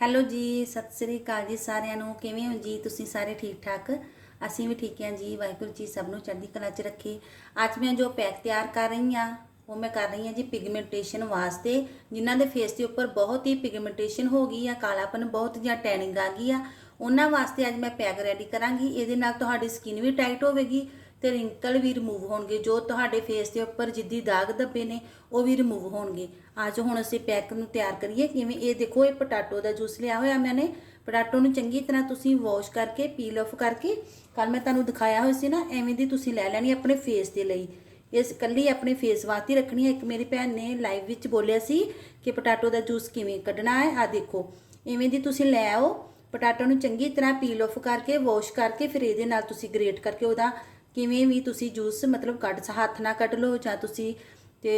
Hello ਜੀ, ਸਤਿ ਸ੍ਰੀ ਅਕਾਲ ਜੀ ਸਾਰਿਆਂ ਨੂੰ। ਕਿਵੇਂ ਹੋ ਜੀ? ਤੁਸੀਂ ਸਾਰੇ ਠੀਕ ਠਾਕ? ਅਸੀਂ ਵੀ ਠੀਕ ਹਾਂ ਜੀ, ਵਾਹਿਗੁਰੂ ਜੀ ਸਭ ਨੂੰ ਚੜ੍ਹਦੀ ਕਲਾ 'ਚ ਰੱਖੇ। ਅੱਜ ਮੈਂ ਜੋ ਪੈਕ ਤਿਆਰ ਕਰ ਰਹੀ ਹਾਂ, ਉਹ ਮੈਂ ਕਰ ਰਹੀ ਹਾਂ ਜੀ ਪਿਗਮੈਂਟੇਸ਼ਨ ਵਾਸਤੇ, ਜਿਨ੍ਹਾਂ ਦੇ ਫੇਸ ਦੇ ਉੱਪਰ ਬਹੁਤ ਹੀ ਪਿਗਮੈਂਟੇਸ਼ਨ ਹੋ ਗਈ ਆ, ਕਾਲਾਪਨ ਬਹੁਤ ਜਾਂ ਟੈਨਿੰਗ ਆ ਗਈ ਆ। ਉਹਨਾਂ ਵਾਸਤੇ ਅੱਜ ਮੈਂ ਪੈਕ ਰੈਡੀ ਕਰਾਂਗੀ। ਇਹਦੇ ਨਾਲ ਤੁਹਾਡੀ ਸਕਿਨ ਵੀ ਟਾਈਟ ਹੋਵੇਗੀ ਤੇ ਰਿੰਕਲ ਵੀ ਰਿਮੂਵ ਹੋਣਗੇ। ਜੋ ਤੁਹਾਡੇ ਫੇਸ ਦੇ ਉੱਪਰ ਜਿੱਦੀ ਦਾਗ ਧੱਬੇ ਨੇ, ਉਹ ਵੀ ਰਿਮੂਵ ਹੋਣਗੇ। ਅੱਜ ਹੁਣ ਅਸੀਂ ਪੈਕ ਨੂੰ ਤਿਆਰ ਕਰੀਏ। ਕਿਵੇਂ? ਇਹ ਦੇਖੋ, ਇਹ ਪਟਾਟੋ ਦਾ ਜੂਸ ਲਿਆ ਹੋਇਆ ਮੈਨੇ। ਪਟਾਟੋ ਨੂੰ ਚੰਗੀ ਤਰ੍ਹਾਂ ਤੁਸੀਂ ਵਾਸ਼ ਕਰਕੇ ਪੀਲ ਆਫ ਕਰਕੇ ਕੱਲ ਮੈਂ ਤੁਹਾਨੂੰ ਦਿਖਾਇਆ ਹੋਇਆ ਸੀ ਨਾ, ਐਵੇਂ ਦੀ ਤੁਸੀਂ ਲੈ ਲੈਣੀ ਆਪਣੇ ਫੇਸ ਦੇ ਲਈ। ਇਸ ਕੱਲੀ ਆਪਣੇ ਫੇਸ ਵਾਸਤੇ ਰੱਖਣੀ ਹੈ। ਇੱਕ ਮੇਰੀ ਭੈਣ ਨੇ ਲਾਈਵ ਵਿੱਚ ਬੋਲਿਆ ਸੀ ਕਿ ਪਟਾਟੋ ਦਾ ਜੂਸ ਕਿਵੇਂ ਕੱਢਣਾ ਹੈ। ਆ ਦੇਖੋ ਇਵੇਂ ਦੀ ਤੁਸੀਂ ਲੈ ਆਓ। ਪਟਾਟੋ ਨੂੰ ਚੰਗੀ ਤਰ੍ਹਾਂ ਪੀਲ ਆਫ ਕਰਕੇ ਵਾਸ਼ ਕਰਕੇ, ਫਿਰ ਇਹਦੇ ਨਾਲ ਤੁਸੀਂ ਗ੍ਰੇਟ ਕਰਕੇ ਉਹਦਾ ਕਿਵੇਂ ਵੀ ਤੁਸੀਂ ਜੂਸ ਮਤਲਬ ਕੱਢ ਹੱਥ ਨਾਲ ਕੱਢ ਲਓ ਜਾਂ ਤੁਸੀਂ ਤੇ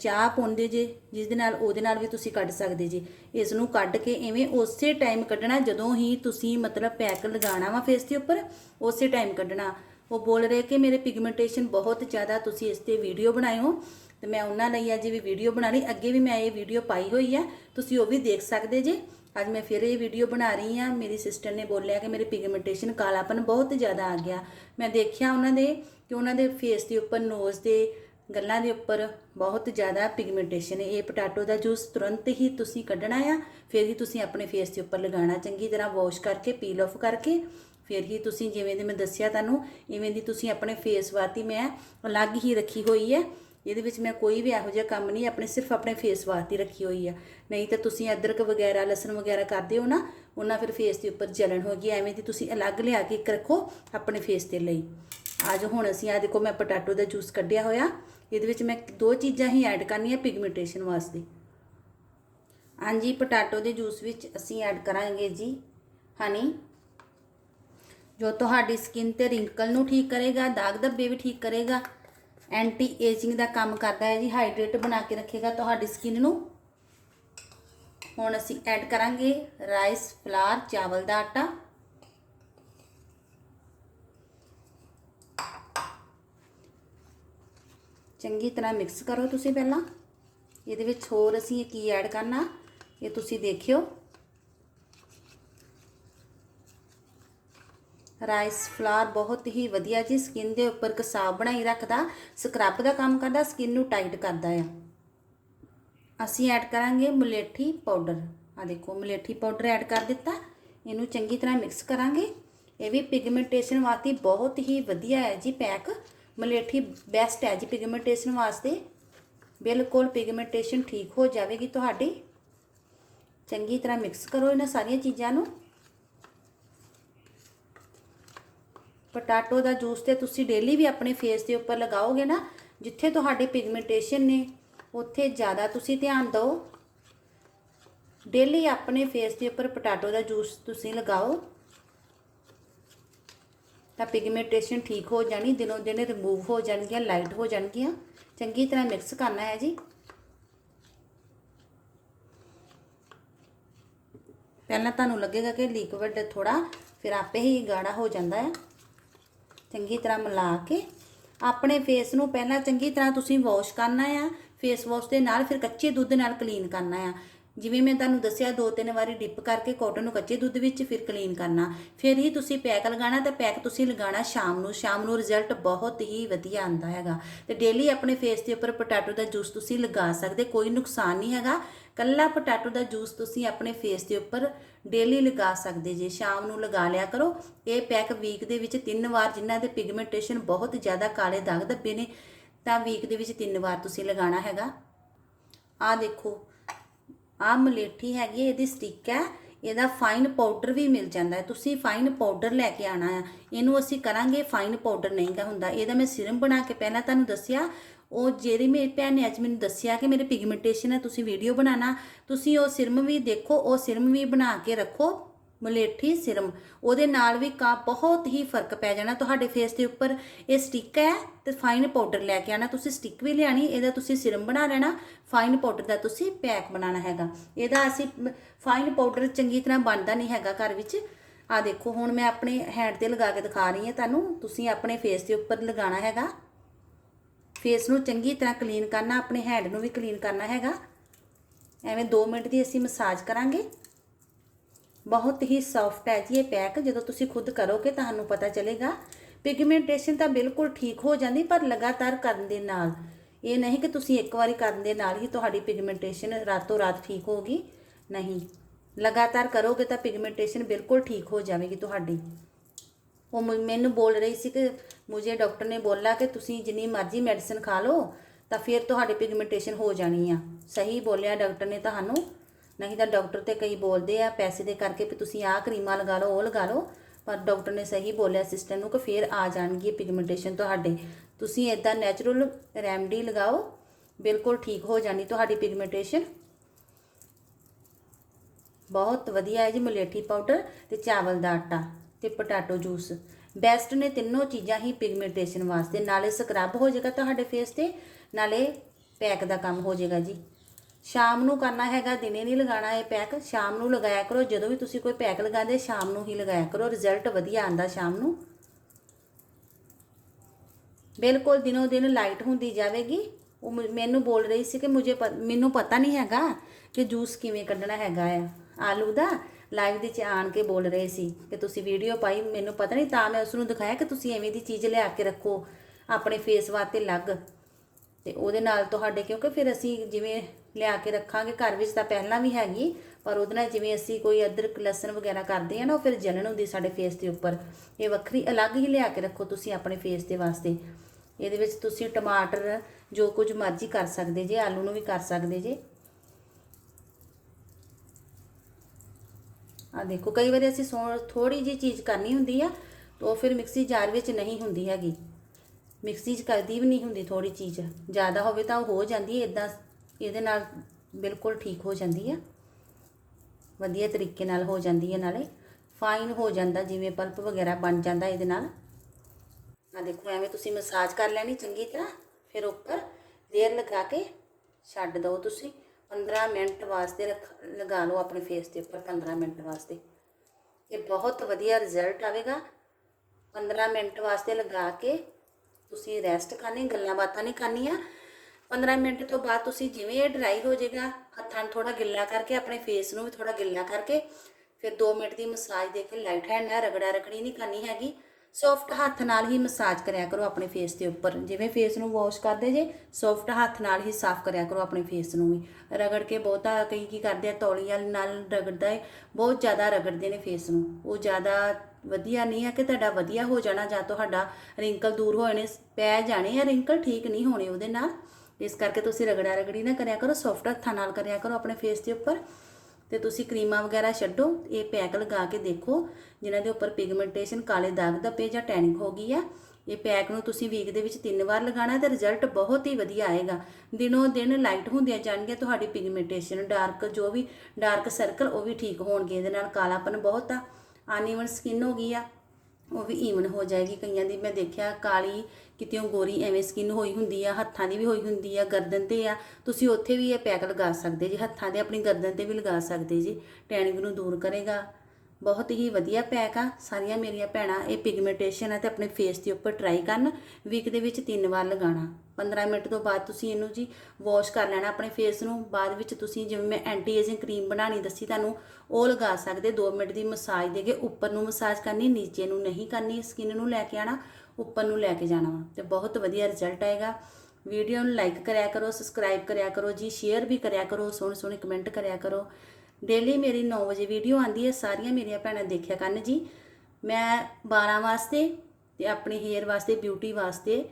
ਚਾਹ ਪਾਉਂਦੇ ਜੇ ਜਿਸ ਦੇ ਨਾਲ ਉਹਦੇ ਨਾਲ ਵੀ ਤੁਸੀਂ ਕੱਢ ਸਕਦੇ ਜੀ। ਇਸ ਨੂੰ ਕੱਢ ਕੇ ਐਵੇਂ ਉਸੇ ਟਾਈਮ ਕੱਢਣਾ, ਜਦੋਂ ਹੀ ਤੁਸੀਂ ਮਤਲਬ ਪੈਕ ਲਗਾਉਣਾ ਵਾ ਫੇਸ ਦੇ ਉੱਪਰ, ਉਸੇ ਟਾਈਮ ਕੱਢਣਾ। ਉਹ ਬੋਲ ਰਹੇ ਕਿ ਮੇਰੇ ਪਿਗਮੈਂਟੇਸ਼ਨ ਬਹੁਤ ਜ਼ਿਆਦਾ, ਤੁਸੀਂ ਇਸ ਤੇ ਵੀਡੀਓ ਬਣਾਇਓ। ਤੇ ਮੈਂ ਉਹਨਾਂ ਲਈ ਅੱਜ ਵੀ ਵੀਡੀਓ ਬਣਾ ਲਈ। ਅੱਗੇ ਵੀ ਮੈਂ ਇਹ ਵੀਡੀਓ ਪਾਈ ਹੋਈ ਆ। ਤੁਸੀਂ ਉਹ ਵੀ ਦੇਖ ਸਕਦੇ ਜੇ। ਅੱਜ ਮੈਂ ਫਿਰ ਇਹ ਵੀਡੀਓ ਬਣਾ ਰਹੀ ਆ ਮੇਰੀ ਸਿਸਟਰ ਨੇ ਬੋਲਿਆ ਕਿ ਮੇਰੇ ਪਿਗਮੈਂਟੇਸ਼ਨ ਕਾਲਾਪਨ ਬਹੁਤ ਜ਼ਿਆਦਾ ਆ ਗਿਆ। ਮੈਂ ਦੇਖਿਆ ਉਹਨਾਂ ਦੇ ਕਿ ਉਹਨਾਂ ਦੇ ਫੇਸ ਦੇ ਉੱਪਰ ਨੋਜ਼ ਦੇ ਗੱਲਾਂ ਦੇ ਉੱਪਰ ਬਹੁਤ ਜ਼ਿਆਦਾ ਪਿਗਮੈਂਟੇਸ਼ਨ ਹੈ ਇਹ ਪੋਟੈਟੋ ਦਾ ਜੂਸ ਤੁਰੰਤ ਹੀ ਤੁਸੀਂ ਕੱਢਣਾ ਆ, ਫਿਰ ਹੀ ਤੁਸੀਂ ਆਪਣੇ ਫੇਸ ਦੇ ਉੱਪਰ ਲਗਾਉਣਾ। ਚੰਗੀ ਤਰ੍ਹਾਂ ਵਾਸ਼ ਕਰਕੇ ਪੀਲ ਆਫ ਕਰਕੇ, ਫਿਰ ਹੀ ਤੁਸੀਂ ਜਿਵੇਂ ਦੀ ਮੈਂ ਦੱਸਿਆ ਤੁਹਾਨੂੰ, ਇਵੇਂ ਦੀ ਤੁਸੀਂ ਆਪਣੇ ਫੇਸ ਵਾਤੀ ਮੈਂ ਅਲੱਗ ਹੀ ਰੱਖੀ ਹੋਈ ਹੈ। ਇਹਦੇ ਵਿੱਚ ਮੈਂ ਕੋਈ ਵੀ ਇਹੋ ਜਿਹਾ ਕੰਮ ਨਹੀਂ, ਆਪਣੇ ਸਿਰਫ ਆਪਣੇ ਫੇਸ ਵਾਸਤੇ ਰੱਖੀ ਹੋਈ ਆ। ਨਹੀਂ ਤਾਂ ਤੁਸੀਂ ਅਦਰਕ ਵਗੈਰਾ, ਲਸਣ ਵਗੈਰਾ ਕਰਦੇ ਹੋ ਨਾ, ਉਹਨਾਂ ਫਿਰ ਫੇਸ ਦੇ ਉੱਪਰ ਜਲਣ ਹੋ ਗਈ, ਐਵੇਂ ਦੀ ਤੁਸੀਂ ਅਲੱਗ ਲਿਆ ਕੇ ਇੱਕ ਰੱਖੋ ਆਪਣੇ ਫੇਸ ਦੇ ਲਈ। ਅੱਜ ਹੁਣ ਅਸੀਂ ਆ ਦੇਖੋ ਮੈਂ ਪੋਟੈਟੋ ਦਾ ਜੂਸ ਕੱਢਿਆ ਹੋਇਆ, ਇਹਦੇ ਵਿੱਚ ਮੈਂ ਦੋ ਚੀਜ਼ਾਂ ਹੀ ਐਡ ਕਰਨੀਆਂ ਪਿਗਮੈਂਟੇਸ਼ਨ ਵਾਸਤੇ। ਹਾਂਜੀ ਪੋਟੈਟੋ ਦੇ ਜੂਸ ਵਿੱਚ ਅਸੀਂ ਐਡ ਕਰਾਂਗੇ ਜੀ ਹਨੀ ਜੋ ਤੁਹਾਡੀ ਸਕਿਨ ਤੇ ਰਿੰਕਲ ਨੂੰ ਠੀਕ ਕਰੇਗਾ ਦਾਗ ਧੱਬੇ ਵੀ ਠੀਕ ਕਰੇਗਾ ਐਂਟੀ ਏਜਿੰਗ ਦਾ ਕੰਮ ਕਰਦਾ ਹੈ ਜੀ, ਹਾਈਡਰੇਟ ਬਣਾ ਕੇ ਰੱਖੇਗਾ ਤੁਹਾਡੀ ਸਕਿਨ ਨੂੰ। ਹੁਣ ਅਸੀਂ ਐਡ ਕਰਾਂਗੇ ਰਾਈਸ, ਫਲਾਰ, ਚਾਵਲ ਦਾ ਆਟਾ। ਚੰਗੀ ਤਰ੍ਹਾਂ ਮਿਕਸ ਕਰੋ ਤੁਸੀਂ ਪਹਿਲਾਂ। ਇਹਦੇ ਵਿੱਚ ਹੋਰ ਅਸੀਂ ਕੀ ਐਡ ਕਰਨਾ, ਇਹ ਤੁਸੀਂ ਦੇਖਿਓ। ਰਾਈਸ ਫਲਾਰ ਬਹੁਤ ਹੀ ਵਧੀਆ ਜੀ। ਸਕਿਨ ਦੇ ਉੱਪਰ ਕਸਾਬ ਬਣਾਈ ਰੱਖਦਾ ਸਕਰਬ ਦਾ ਕੰਮ ਕਰਦਾ, ਸਕਿਨ ਨੂੰ ਟਾਈਟ ਕਰਦਾ ਆ। ਅਸੀਂ ਐਡ ਕਰਾਂਗੇ ਮੁਲੇਠੀ ਪਾਊਡਰ। ਆ ਦੇਖੋ, ਮੁਲੇਠੀ ਪਾਊਡਰ ਐਡ ਕਰ ਦਿੱਤਾ। ਇਹਨੂੰ ਚੰਗੀ ਤਰ੍ਹਾਂ ਮਿਕਸ ਕਰਾਂਗੇ। ਇਹ ਵੀ ਪਿਗਮੈਂਟੇਸ਼ਨ ਵਾਸਤੇ ਬਹੁਤ ਹੀ ਵਧੀਆ ਹੈ ਜੀ ਪੈਕ। ਮਲੇਠੀ ਬੈਸਟ ਹੈ ਜੀ ਪਿਗਮੈਂਟੇਸ਼ਨ ਵਾਸਤੇ। ਬਿਲਕੁਲ ਪਿਗਮੈਂਟੇਸ਼ਨ ਠੀਕ ਹੋ ਜਾਵੇਗੀ ਤੁਹਾਡੀ। ਚੰਗੀ ਤਰ੍ਹਾਂ ਮਿਕਸ ਕਰੋ ਇਹਨਾਂ ਸਾਰੀਆਂ ਚੀਜ਼ਾਂ ਨੂੰ। ਪੋਟੈਟੋ ਦਾ ਜੂਸ ਤੇ ਤੁਸੀਂ ਡੇਲੀ ਵੀ ਆਪਣੇ ਫੇਸ ਦੇ ਉੱਪਰ ਲਗਾਓਗੇ ਨਾ, ਜਿੱਥੇ ਤੁਹਾਡੇ ਪਿਗਮੈਂਟੇਸ਼ਨ ਨੇ, ਉੱਥੇ ਜ਼ਿਆਦਾ ਤੁਸੀਂ ਧਿਆਨ ਦਿਓ। ਡੇਲੀ ਆਪਣੇ ਫੇਸ ਦੇ ਉੱਪਰ ਪੋਟੈਟੋ ਦਾ ਜੂਸ ਤੁਸੀਂ ਲਗਾਓ। ਤਾਂ ਪਿਗਮੈਂਟੇਸ਼ਨ ਠੀਕ ਹੋ ਜਾਣੀ, ਦਿਨੋਂ ਦਿਨ ਰਿਮੂਵ ਹੋ ਜਾਣਗੀਆਂ ਲਾਈਟ ਹੋ ਜਾਣਗੀਆਂ। ਚੰਗੀ ਤਰ੍ਹਾਂ ਮਿਕਸ ਕਰਨਾ ਹੈ ਜੀ। ਪਹਿਲਾਂ ਤੁਹਾਨੂੰ ਲੱਗੇਗਾ ਕਿ ਲਿਕਵਿਡ ਥੋੜਾ ਫਿਰ ਆਪੇ ਹੀ ਗਾੜਾ ਹੋ ਜਾਂਦਾ ਹੈ। ਚੰਗੀ ਤਰ੍ਹਾਂ ਮਿਲਾ ਕੇ ਆਪਣੇ ਫੇਸ ਨੂੰ ਪਹਿਲਾਂ ਚੰਗੀ ਤਰ੍ਹਾਂ ਤੁਸੀਂ ਵਾਸ਼ ਕਰਨਾ ਆ ਫੇਸ ਵਾਸ਼ ਦੇ ਨਾਲ ਫਿਰ ਕੱਚੇ ਦੁੱਧ ਨਾਲ ਕਲੀਨ ਕਰਨਾ ਆ। ਜਿਵੇਂ ਮੈਂ ਤੁਹਾਨੂੰ ਦੱਸਿਆ, ਦੋ ਤਿੰਨ ਵਾਰੀ ਡਿਪ ਕਰਕੇ ਕਾਟਨ ਨੂੰ ਕੱਚੇ ਦੁੱਧ ਵਿੱਚ ਫਿਰ ਕਲੀਨ ਕਰਨਾ। ਫਿਰ ਹੀ ਤੁਸੀਂ ਪੈਕ ਲਗਾਉਣਾ ਤੇ ਪੈਕ ਤੁਸੀਂ ਲਗਾਉਣਾ ਸ਼ਾਮ ਨੂੰ। ਸ਼ਾਮ ਨੂੰ ਰਿਜ਼ਲਟ ਬਹੁਤ ਹੀ ਵਧੀਆ ਆਂਦਾ ਹੈਗਾ। ਤੇ ਡੇਲੀ ਆਪਣੇ ਫੇਸ ਦੇ ਉੱਪਰ ਪੋਟੈਟੋ ਦਾ ਜੂਸ ਤੁਸੀਂ ਲਗਾ ਸਕਦੇ, ਕੋਈ ਨੁਕਸਾਨ ਨਹੀਂ ਹੈਗਾ। ਕੱਲਾ ਪੋਟੈਟੋ ਦਾ ਜੂਸ ਤੁਸੀਂ ਆਪਣੇ ਫੇਸ ਦੇ ਉੱਪਰ ਡੇਲੀ ਲਗਾ ਸਕਦੇ ਜੇ। ਸ਼ਾਮ ਨੂੰ ਲਗਾ ਲਿਆ ਕਰੋ। ਇਹ ਪੈਕ ਵੀਕ ਦੇ ਵਿੱਚ ਤਿੰਨ ਵਾਰ ਜਿਨ੍ਹਾਂ ਦੇ ਪਿਗਮੈਂਟੇਸ਼ਨ ਬਹੁਤ ਜ਼ਿਆਦਾ ਕਾਲੇ ਦਾਗ ਦੱਬੇ ਨੇ, ਤਾਂ ਵੀਕ ਦੇ ਵਿੱਚ ਤਿੰਨ ਵਾਰ ਤੁਸੀਂ ਲਗਾਉਣਾ ਹੈਗਾ। ਆ ਦੇਖੋ ਆ ਮਲੇਠੀ ਹੈਗੀ ਹੈ, ਇਹਦੀ ਸਟਿਕ ਹੈ ਇਹਦਾ ਫਾਈਨ ਪਾਊਡਰ ਵੀ ਮਿਲ ਜਾਂਦਾ ਹੈ। ਤੁਸੀਂ ਫਾਈਨ ਪਾਊਡਰ ਲੈ ਕੇ ਆਣਾ ਹੈ। ਇਹਨੂੰ ਅਸੀਂ ਕਰਾਂਗੇ ਫਾਈਨ ਪਾਊਡਰ ਨਹੀਂ ਗਾ ਹੁੰਦਾ। ਇਹਦਾ ਮੈਂ ਸਿਰਮ ਬਣਾ ਕੇ ਪਹਿਲਾਂ ਤੁਹਾਨੂੰ ਦੱਸਿਆ। ਉਹ ਜਿਹੜੀ ਮੇਰੀ ਭੈਣ ਨੇ ਅੱਜ ਮੈਨੂੰ ਦੱਸਿਆ ਕਿ ਮੇਰੇ ਪਿਗਮੈਂਟੇਸ਼ਨ ਹੈ ਤੁਸੀਂ ਵੀਡੀਓ ਬਣਾਣਾ ਤੁਸੀਂ ਉਹ ਸਿਰਮ ਵੀ ਦੇਖੋ ਉਹ ਸਿਰਮ ਵੀ ਬਣਾ ਕੇ ਰੱਖੋ। ਮਲੇਠੀ ਸਿਰਮ। ਉਹਦੇ ਨਾਲ ਵੀ ਕਾ ਬਹੁਤ ਹੀ ਫ਼ਰਕ ਪੈ ਜਾਣਾ। ਤੁਹਾਡੇ ਫੇਸ ਦੇ ਉੱਪਰ ਇਹ ਸਟਿਕ ਹੈ ਤੇ ਫਾਈਨ ਪਾਊਡਰ ਲੈ ਕੇ ਆਣਾ। ਤੁਸੀਂ ਸਟਿਕ ਵੀ ਲਿਆਣੀ ਇਹਦਾ ਤੁਸੀਂ ਸਿਰਮ ਬਣਾ ਲੈਣਾ। ਫਾਈਨ ਪਾਊਡਰ ਦਾ ਤੁਸੀਂ ਪੈਕ ਬਣਾਉਣਾ ਹੈਗਾ। ਇਹਦਾ ਅਸੀਂ ਫਾਈਨ ਪਾਊਡਰ ਚੰਗੀ ਤਰ੍ਹਾਂ ਬਣਦਾ ਨਹੀਂ ਹੈਗਾ ਘਰ ਵਿੱਚ। ਆ ਦੇਖੋ, ਹੁਣ ਮੈਂ ਆਪਣੇ ਹੈਂਡ ਤੇ ਲਗਾ ਕੇ ਦਿਖਾ ਰਹੀ ਹਾਂ ਤੁਹਾਨੂੰ। ਤੁਸੀਂ ਆਪਣੇ ਫੇਸ ਦੇ ਉੱਪਰ ਲਗਾਉਣਾ ਹੈਗਾ। ਫੇਸ ਨੂੰ ਚੰਗੀ ਤਰ੍ਹਾਂ ਕਲੀਨ ਕਰਨਾ, ਆਪਣੇ ਹੈਂਡ ਨੂੰ ਵੀ ਕਲੀਨ ਕਰਨਾ ਹੈਗਾ। ਐਵੇਂ 2 ਮਿੰਟ ਦੀ ਅਸੀਂ ਮਸਾਜ ਕਰਾਂਗੇ। ਬਹੁਤ ਹੀ ਸੌਫਟ ਹੈ ਜੀ ਇਹ ਪੈਕ ਜਦੋਂ ਤੁਸੀਂ ਖੁਦ ਕਰੋਗੇ ਤੁਹਾਨੂੰ ਪਤਾ ਚੱਲੇਗਾ। ਪਿਗਮੈਂਟੇਸ਼ਨ ਤਾਂ ਬਿਲਕੁਲ ਠੀਕ ਹੋ ਜਾਂਦੀ, ਪਰ ਲਗਾਤਾਰ ਕਰਨ ਦੇ ਨਾਲ। ਇਹ ਨਹੀਂ ਕਿ ਤੁਸੀਂ ਇੱਕ ਵਾਰੀ ਕਰਨ ਦੇ ਨਾਲ ਹੀ ਤੁਹਾਡੀ ਪਿਗਮੈਂਟੇਸ਼ਨ ਰਾਤੋਂ ਰਾਤ ਠੀਕ ਹੋਗੀ ਨਹੀਂ। ਲਗਾਤਾਰ ਕਰੋਗੇ ਤਾਂ ਪਿਗਮੈਂਟੇਸ਼ਨ ਬਿਲਕੁਲ ਠੀਕ ਹੋ ਜਾਵੇਗੀ ਤੁਹਾਡੀ। ਉਹ ਮੁ- ਮੈਨੂੰ ਬੋਲ ਰਹੀ ਸੀ ਕਿ ਮੁਝੇ ਡਾਕਟਰ ਨੇ ਬੋਲਾ ਕਿ ਤੁਸੀਂ ਜਿੰਨੀ ਮਰਜ਼ੀ ਮੈਡੀਸਿਨ ਖਾ ਲਓ, ਤਾਂ ਫਿਰ ਤੁਹਾਡੀ ਪਿਗਮੈਂਟੇਸ਼ਨ ਹੋ ਜਾਣੀ ਆ। ਸਹੀ ਬੋਲਿਆ ਡਾਕਟਰ ਨੇ ਤੁਹਾਨੂੰ। ਨਹੀਂ ਤਾਂ ਡਾਕਟਰ ਤੇ ਕਈ ਬੋਲਦੇ ਆ ਪੈਸੇ ਦੇ ਕਰਕੇ ਵੀ ਤੁਸੀਂ ਆਹ ਕਰੀਮਾਂ ਲਗਾ ਲਓ, ਉਹ ਲਗਾ ਲਓ, ਪਰ ਡਾਕਟਰ ਨੇ ਸਹੀ ਬੋਲਿਆ ਸਿਸਟਮ ਨੂੰ ਕਿ ਫਿਰ ਆ ਜਾਣਗੀ ਪਿਗਮੈਂਟੇਸ਼ਨ ਤੁਹਾਡੇ। ਤੁਸੀਂ ਇਦਾਂ ਨੈਚੁਰਲ ਰੈਮਡੀ ਲਗਾਓ, ਬਿਲਕੁਲ ਠੀਕ ਹੋ ਜਾਣੀ ਤੁਹਾਡੀ ਪਿਗਮੈਂਟੇਸ਼ਨ। ਬਹੁਤ ਵਧੀਆ ਹੈ ਜੀ ਮਲੇਠੀ ਪਾਊਡਰ ਤੇ ਚਾਵਲ ਦਾ ਆਟਾ ਤੇ ਪੋਟੈਟੋ ਜੂਸ। ਬੈਸਟ ਨੇ ਤਿੰਨੋਂ ਚੀਜ਼ਾਂ ਹੀ ਪਿਗਮੈਂਟੇਸ਼ਨ ਵਾਸਤੇ, ਨਾਲੇ ਸਕਰਬ ਹੋ ਜਾਏਗਾ ਤੁਹਾਡੇ ਫੇਸ ਤੇ, ਨਾਲੇ ਪੈਕ ਦਾ ਕੰਮ ਹੋ ਜਾਏਗਾ ਜੀ। ਸ਼ਾਮ ਨੂੰ ਕਰਨਾ ਹੈਗਾ, ਦਿਨੇ ਨਹੀਂ ਲਗਾਉਣਾ ਇਹ ਪੈਕ ਸ਼ਾਮ ਨੂੰ ਲਗਾਇਆ ਕਰੋ, ਜਦੋਂ ਵੀ ਤੁਸੀਂ ਕੋਈ ਪੈਕ ਲਗਾਉਂਦੇ, ਸ਼ਾਮ ਨੂੰ ਹੀ ਲਗਾਇਆ ਕਰੋ। ਰਿਜ਼ਲਟ ਵਧੀਆ ਆਂਦਾ ਸ਼ਾਮ ਨੂੰ। ਬਿਲਕੁਲ ਦਿਨੋ ਦਿਨ ਲਾਈਟ ਹੁੰਦੀ ਜਾਵੇਗੀ। ਉਹ ਮੁ- ਮੈਨੂੰ ਬੋਲ ਰਹੀ ਸੀ ਕਿ ਮੁਝੇ ਪ- ਮੈਨੂੰ ਪਤਾ ਨਹੀਂ ਹੈਗਾ ਕਿ ਜੂਸ ਕਿਵੇਂ ਕੱਢਣਾ ਹੈਗਾ ਆ। ਆਲੂ ਦਾ ਲਾਈਵ ਦੇ ਚ ਆਣ ਕੇ ਬੋਲ ਰਹੇ ਸੀ ਕਿ ਤੁਸੀਂ ਵੀਡੀਓ ਪਾਈ, ਮੈਨੂੰ ਪਤਾ ਨਹੀਂ, ਤਾਂ ਮੈਂ ਉਸ ਨੂੰ ਦਿਖਾਇਆ ਕਿ ਤੁਸੀਂ ਐਵੇਂ ਦੀ ਚੀਜ਼ ਲਿਆ ਕੇ ਰੱਖੋ, ਆਪਣੇ ਫੇਸ ਵਾਸਤੇ ਲੱਗ ਤੇ ਉਹਦੇ ਨਾਲ ਤੁਹਾਡੇ, ਕਿਉਂਕਿ ਫਿਰ ਅਸੀਂ ਜਿਵੇਂ ਲਿਆ ਕੇ ਰੱਖਾਂਗੇ, ਘਰ ਵਿੱਚ ਤਾਂ ਪਹਿਲਾਂ ਵੀ ਹੈਗੀ, ਪਰ ਉਹਦੇ ਨਾਲ ਜਿਵੇਂ ਅਸੀਂ ਕੋਈ ਅਦਰਕ, ਲਸਣ ਵਗੈਰਾ ਕਰਦੇ ਆ ਨਾ, ਉਹ ਫਿਰ ਜਲਣ ਹੁੰਦੀ ਸਾਡੇ ਫੇਸ ਦੇ ਉੱਪਰ। ਇਹ ਵੱਖਰੀ ਅਲੱਗ ਹੀ ਲਿਆ ਕੇ ਰੱਖੋ ਤੁਸੀਂ ਆਪਣੇ ਫੇਸ ਦੇ ਵਾਸਤੇ। ਇਹਦੇ ਵਿੱਚ ਤੁਸੀਂ ਟਮਾਟਰ ਜੋ ਕੁਝ ਮਰਜ਼ੀ ਕਰ ਸਕਦੇ ਜੇ, ਆਲੂ ਨੂੰ ਵੀ ਕਰ ਸਕਦੇ ਜੇ। ਆ ਦੇਖੋ, ਕਈ ਵਾਰੀ ਅਸੀਂ ਥੋੜੀ ਜੀ ਚੀਜ਼ ਕਰਨੀ ਹੁੰਦੀ ਆ, ਤਾਂ ਉਹ ਫਿਰ ਮਿਕਸੀ ਜਾਰ ਵਿੱਚ ਨਹੀਂ ਹੁੰਦੀ ਹੈਗੀ। ਮਿਕਸੀ 'ਚ ਕਰਦੀ ਵੀ ਨਹੀਂ ਹੁੰਦੀ ਥੋੜੀ ਚੀਜ਼। ਜ਼ਿਆਦਾ ਹੋਵੇ ਤਾਂ ਉਹ ਹੋ ਜਾਂਦੀ ਹੈ ਇਦਾਂ ਇਹਦੇ ਨਾਲ ਬਿਲਕੁਲ ਠੀਕ ਹੋ ਜਾਂਦੀ ਆ। ਵਧੀਆ ਤਰੀਕੇ ਨਾਲ ਹੋ ਜਾਂਦੀ ਹੈ ਨਾਲੇ। ਫਾਈਨ ਹੋ ਜਾਂਦਾ, ਜਿਵੇਂ ਪਲਪ ਵਗੈਰਾ ਬਣ ਜਾਂਦਾ ਇਹਦੇ ਨਾਲ। ਆ ਦੇਖੋ, ਐਵੇਂ ਤੁਸੀਂ ਮਸਾਜ ਕਰ ਲੈਣੀ ਚੰਗੀ ਤਰ੍ਹਾਂ। ਫਿਰ ਉੱਪਰ ਲੇਅਰ ਲਗਾ ਕੇ ਛੱਡ ਦਿਓ ਤੁਸੀਂ। 15 ਮਿੰਟ ਵਾਸਤੇ ਰੱਖ, ਲਗਾ ਲਓ ਆਪਣੇ ਫੇਸ ਦੇ ਉੱਪਰ 15 ਮਿੰਟ ਵਾਸਤੇ। ਇਹ ਬਹੁਤ ਵਧੀਆ ਰਿਜ਼ਲਟ ਆਵੇਗਾ। 15 ਮਿੰਟ ਵਾਸਤੇ ਲਗਾ ਕੇ ਤੁਸੀਂ ਰੈਸਟ ਕਰਨੀ, ਗੱਲਾਂ ਬਾਤਾਂ ਨਹੀਂ ਕਰਨੀਆਂ। 15 ਮਿੰਟ ਤੋਂ ਬਾਅਦ ਤੁਸੀਂ ਜਿਵੇਂ ਇਹ ਡਰਾਈ ਹੋ ਜਾਏਗਾ, ਹੱਥਾਂ ਨੂੰ ਥੋੜਾ ਗਿੱਲਾ ਕਰਕੇ, ਆਪਣੇ ਫੇਸ ਨੂੰ ਵੀ ਥੋੜਾ ਗਿੱਲਾ ਕਰਕੇ, ਫਿਰ 2 ਮਿੰਟ ਦੀ ਮਸਾਜ ਦੇ ਕੇ ਲਾਈਟ ਹੈਂਡ ਨਾਲ ਰਗੜਾ ਰਗੜੀ ਨਹੀਂ ਕਰਨੀ ਹੈਗੀ। ਸੌਫਟ ਹੱਥ ਨਾਲ ਹੀ ਮਸਾਜ ਕਰਿਆ ਕਰੋ ਆਪਣੇ ਫੇਸ ਦੇ ਉੱਪਰ। ਜਿਵੇਂ ਫੇਸ ਨੂੰ ਵਾਸ਼ ਕਰਦੇ ਜੇ ਸੌਫਟ ਹੱਥ ਨਾਲ ਹੀ ਸਾਫ਼ ਕਰਿਆ ਕਰੋ ਆਪਣੇ ਫੇਸ ਨੂੰ ਵੀ। ਰਗੜ ਕੇ ਬਹੁਤਾ ਕਈ ਕੀ ਕਰਦੇ ਆ, ਤੌਲੀਆ ਨਾਲ ਰਗੜਦਾ ਹੈ ਬਹੁਤ ਜ਼ਿਆਦਾ ਰਗੜਦੇ ਨੇ ਫੇਸ ਨੂੰ। ਉਹ ਜ਼ਿਆਦਾ ਵਧੀਆ ਨਹੀਂ ਹੈ ਕਿ ਤੁਹਾਡਾ ਵਧੀਆ ਹੋ ਜਾਣਾ ਜਾਂ ਤੁਹਾਡਾ ਰਿੰਕਲ ਦੂਰ ਹੋ ਜਾਣੇ, ਪੈ ਜਾਣੇ ਆ ਰਿੰਕਲ ਠੀਕ ਨਹੀਂ ਹੋਣੇ ਉਹਦੇ ਨਾਲ। ਇਸ ਕਰਕੇ ਤੁਸੀਂ ਰਗੜਾ ਰਗੜੀ ਨਾ ਕਰਿਆ ਕਰੋ ਸੌਫਟ ਹੱਥਾਂ ਨਾਲ ਕਰਿਆ ਕਰੋ ਆਪਣੇ ਫੇਸ ਦੇ ਉੱਪਰ। ਤੇ ਤੁਸੀਂ ਕਰੀਮਾਂ ਵਗੈਰਾ ਛੱਡੋ, ਇਹ ਪੈਕ ਲਗਾ ਕੇ ਦੇਖੋ, ਜਿਨ੍ਹਾਂ ਦੇ ਉੱਪਰ ਪਿਗਮੈਂਟੇਸ਼ਨ ਕਾਲੇ ਦਾਗ ਧੱਬੇ ਜਾਂ ਟੈਨਿੰਗ ਹੋ ਗਈ ਆ। ਇਹ ਪੈਕ ਨੂੰ ਤੁਸੀਂ ਵੀਕ ਦੇ ਵਿੱਚ ਤਿੰਨ ਵਾਰ ਲਗਾਉਣਾ ਤੇ ਰਿਜ਼ਲਟ ਬਹੁਤ ਹੀ ਵਧੀਆ ਆਏਗਾ। ਦਿਨੋਂ ਦਿਨ ਲਾਈਟ ਹੁੰਦੀਆਂ ਜਾਣਗੀਆਂ, ਤੁਹਾਡੀ ਪਿਗਮੈਂਟੇਸ਼ਨ ਡਾਰਕ ਜੋ ਵੀ ਡਾਰਕ ਸਰਕਲ ਉਹ ਵੀ ਠੀਕ ਹੋਣਗੇ। ਇਹਦੇ ਨਾਲ ਕਾਲਾਪਨ ਬਹੁਤ ਆ ਅਨਈਵਨ ਸਕਿਨ ਹੋ ਗਈ ਆ, ਉਹ ਵੀ ਈਵਨ ਹੋ ਜਾਏਗੀ। ਕਈਆਂ ਦੀ ਮੈਂ ਦੇਖਿਆ ਕਾਲੀ ਕਿਤੇ ਉਹ ਗੋਰੀ ਐਵੇਂ ਸਕਿਨ ਹੋਈ ਹੁੰਦੀ ਆ, ਹੱਥਾਂ ਦੀ ਵੀ ਹੋਈ ਹੁੰਦੀ ਆ, ਗਰਦਨ ਤੇ ਆ, ਤੁਸੀਂ ਉੱਥੇ ਵੀ ਇਹ ਪੈਕ ਲਗਾ ਸਕਦੇ ਜੀ, ਹੱਥਾਂ ਤੇ ਆਪਣੀ ਗਰਦਨ ਤੇ ਵੀ ਲਗਾ ਸਕਦੇ ਜੀ, ਟੈਨਿੰਗ ਨੂੰ ਦੂਰ ਕਰੇਗਾ। ਬਹੁਤ ਹੀ ਵਧੀਆ ਪੈਕ ਆ। ਸਾਰੀਆਂ ਮੇਰੀਆਂ ਭੈਣਾਂ ਇਹ ਪਿਗਮੈਂਟੇਸ਼ਨ ਹੈ ਤੇ ਆਪਣੇ ਫੇਸ ਦੇ ਉੱਪਰ ਟਰਾਈ ਕਰਨ। ਵੀਕ ਦੇ ਵਿੱਚ ਤਿੰਨ ਵਾਰ ਲਗਾਉਣਾ। 15 ਮਿੰਟ ਤੋਂ ਬਾਅਦ ਤੁਸੀਂ ਇਹਨੂੰ ਜੀ ਵਾਸ਼ ਕਰ ਲੈਣਾ ਆਪਣੇ ਫੇਸ ਨੂੰ। ਬਾਅਦ ਵਿੱਚ ਤੁਸੀਂ ਜਿਵੇਂ ਮੈਂ ਐਂਟੀ ਏਜਿੰਗ ਕਰੀਮ ਬਣਾਣੀ ਦੱਸੀ ਤੁਹਾਨੂੰ, ਉਹ ਲਗਾ ਸਕਦੇ। 2 ਮਿੰਟ ਦੀ ਮਸਾਜ ਦੇ ਕੇ ਉੱਪਰ ਨੂੰ ਮਸਾਜ ਕਰਨੀ, ਨੀਚੇ ਨੂੰ ਨਹੀਂ ਕਰਨੀ ਸਕਿਨ ਨੂੰ ਲੈ ਕੇ ਆਣਾ ਉੱਪਰ ਨੂੰ ਲੈ ਕੇ ਜਾਣਾ ਵਾ। ਤੇ ਬਹੁਤ ਵਧੀਆ ਰਿਜ਼ਲਟ ਆਏਗਾ। ਵੀਡੀਓ ਨੂੰ ਲਾਈਕ ਕਰਿਆ ਕਰੋ ਸਬਸਕ੍ਰਾਈਬ ਕਰਿਆ ਕਰੋ ਜੀ ਸ਼ੇਅਰ ਵੀ ਕਰਿਆ ਕਰੋ ਸੋਹਣੇ ਸੋਹਣੇ ਕਮੈਂਟ ਕਰਿਆ ਕਰੋ। ਡੇਲੀ ਮੇਰੀ 9 ਵਜੇ ਵੀਡੀਓ ਆਂਦੀ ਹੈ, ਸਾਰੀਆਂ ਮੇਰੀਆਂ ਭੈਣਾਂ ਦੇਖਿਆ ਕਰਨ ਜੀ। ਮੈਂ 12 ਵਾਸਤੇ ਤੇ ਆਪਣੇ ਹੇਅਰ ਵਾਸਤੇ ਬਿਊਟੀ ਵਾਸਤੇ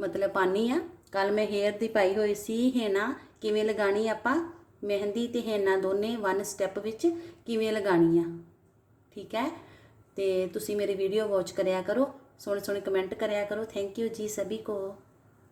ਮਤਲਬ ਪਾਣੀ ਆ ਕੱਲ ਮੈਂ ਹੇਅਰ ਦੀ ਪਾਈ ਹੋਈ ਸੀ ਹੈਨਾ, ਕਿਵੇਂ ਲਗਾਣੀ ਆਪਾਂ? ਮਹਿੰਦੀ ਤੇ ਹੈਨਾ ਦੋਨੇ ਵਨ ਸਟੈਪ ਵਿੱਚ ਕਿਵੇਂ ਲਗਾਣੀ ਆ? ਠੀਕ ਹੈ? ਤੇ ਤੁਸੀਂ ਮੇਰੀ ਵੀਡੀਓ ਵਾਚ ਕਰਿਆ ਕਰੋ ਸੋਹਣੇ ਸੋਹਣੇ ਕਮੈਂਟ ਕਰਿਆ ਕਰੋ। ਥੈਂਕ ਯੂ ਜੀ ਸਭੀ ਕੋ।